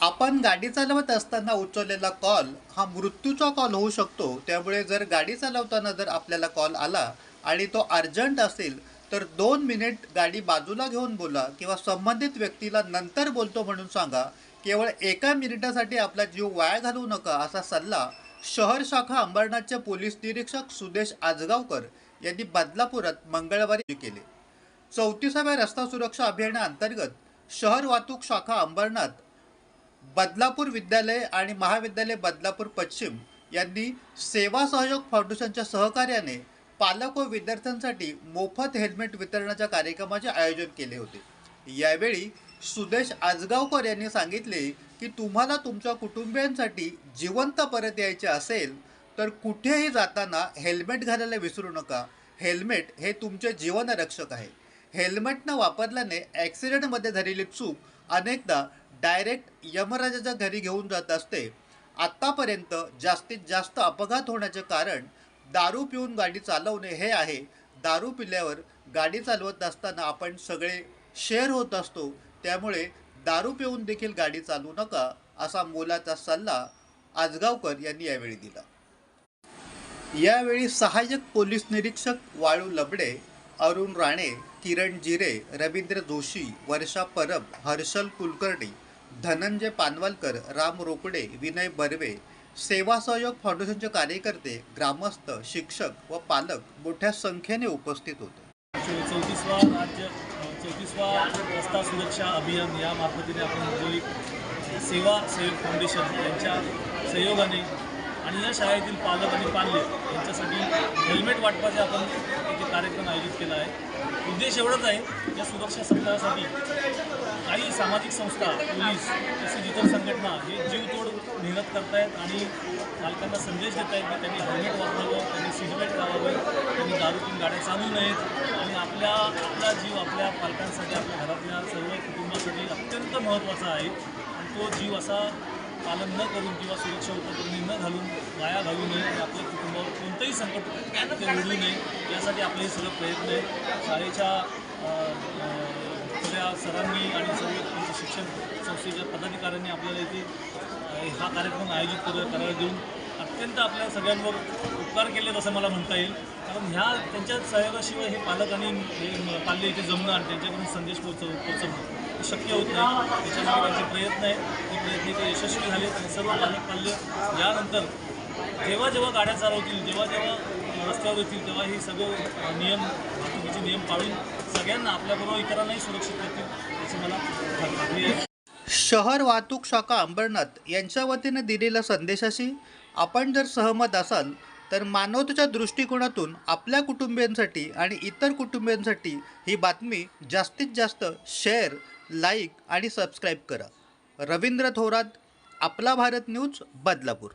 आपण गाडी चालवत असताना उचललेला कॉल हा मृत्यूचा कॉल होऊ शकतो. त्यामुळे जर गाडी चालवताना जर आपल्याला कॉल आला आणि तो अर्जंट असेल तर दोन मिनिट गाडी बाजूला घेऊन बोला किंवा संबंधित व्यक्तीला नंतर बोलतो म्हणून सांगा. केवळ एका मिनिटासाठी आपला जीव वाया घालवू नका असा सल्ला शहर शाखा अंबरनाथचे पोलीस निरीक्षक सुदेश आजगावकर यांनी बदलापुरात मंगळवारी केले. चौतीसाव्या रस्ता सुरक्षा अभियानाअंतर्गत शहर वाहतूक शाखा अंबरनाथ बदलापूर विद्यालय आणि महाविद्यालय बदलापूर पश्चिम यांनी सेवा सहयोग फाउंडेशनच्या सहकार्याने पालक व विद्यार्थ्यांसाठी मोफत हेल्मेट वितरणाच्या कार्यक्रमाचे आयोजन केले होते. यावेळी सुदेश आजगावकर यांनी सांगितले की तुम्हाला तुमच्या कुटुंबियांसाठी जिवंत परत यायचे असेल तर कुठेही जाताना हेल्मेट घालायला विसरू नका. हेल्मेट हे तुमचे जीवनरक्षक आहे. हेल्मेट न वापरल्याने ॲक्सिडेंटमध्ये झालेली चूक अनेकदा डायरेक्ट यमराजाच्या घरी घेऊन जात असते. आत्तापर्यंत जास्तीत जास्त अपघात होण्याचे कारण दारू पिऊन गाडी चालवणे हे आहे. दारू पिल्यावर गाडी चालवत असताना आपण सगळे शेअर होत असतो. त्यामुळे दारू पिऊन देखील गाडी चालवू नका असा मोलाचा सल्ला आजगावकर यांनी यावेळी दिला. यावेळी सहाय्यक पोलीस निरीक्षक वाळू लबडे अरुण राणे किरण जिरे रवींद्र जोशी वर्षा परब हर्षल कुलकर्णी धनंजय पानवलकर राम रोकडे विनय बर्वे सेवा सहयोग फाउंडेशनचे कार्यकर्ते ग्रामस्थ शिक्षक व पालक मोठ्या संख्येने उपस्थित होते. चौतीसवा राज्य चौतीसवा रस्ता सुरक्षा अभियान या मार्फतीने आपण औद्योगिक सेवा सहयोग फाउंडेशन यांच्या सहयोगाने आणि या शाळेतील पालक आणि पाल्य यांच्यासाठी हेल्मेट वाटपाचे आपण कार्यक्रम आयोजित केला आहे. उद्देश एवढंच आहे या सुरक्षा सप्ताहासाठी काही सामाजिक संस्था पोलीस तसेच इतर संघटना हे जीवतोड मेहनत करतायत आणि पालकांना संदेश देत आहेत की त्यांनी हेल्मेट वापरावं त्यांनी सीटबेल्ट लावावं त्यांनी दारूतून गाड्या चालू नयेत आणि आपल्या आपला जीव आपल्या पालकांसाठी आपल्या घरातल्या सर्व कुटुंबासाठी अत्यंत महत्त्वाचा आहे. आणि तो जीव असा पालन न करून किंवा सुरक्षा उपकरणे न घालून वाया घालू नये आणि आपल्या कुटुंबावर कोणतंही संकट ते ओढू नये यासाठी आपले हे सगळं प्रयत्न आहे शाळेच्या सगळ्या सरांनी आणि सर्व शिक्षण संस्थेच्या पदाधिकाऱ्यांनी आपल्याला इथे हा कार्यक्रम आयोजित कर करायला देऊन अत्यंत आपल्या सगळ्यांवर उपकार केलेत असं मला म्हणता येईल. कारण ह्या त्यांच्या सहयोगाशिवाय हे पालक आणि हे पाल्य इथे जमणं आणि त्यांच्याकडून संदेश पोचव पोचवणं शक्य होत नाही. त्याच्यासाठी त्यांचे प्रयत्न आहेत ते प्रयत्न ते यशस्वी झाले आणि सर्व पालक पाल्य यानंतर जेव्हा जेव्हा गाड्या चालवतील जेव्हा जेव्हा रस्त्यावर येतील तेव्हा हे सगळं नियम वाहतुकीचे नियम पाळून सगळ्यांना आपल्याबरोबर इतरांनाही सुरक्षित करतील याची मला खात्री आहे. शहर वाहतूक शाखा अंबरनाथ यांच्या वतीने दिलेल्या संदेशाशी आपण जर सहमत असाल तर मानवतेच्या दृष्टिकोनातून आपल्या कुटुंबियांसाठी आणि इतर कुटुंबियांसाठी ही बातमी जास्तीत जास्त शेअर लाईक आणि सबस्क्राईब करा. रवींद्र थोरात आपला भारत न्यूज बदलापूर.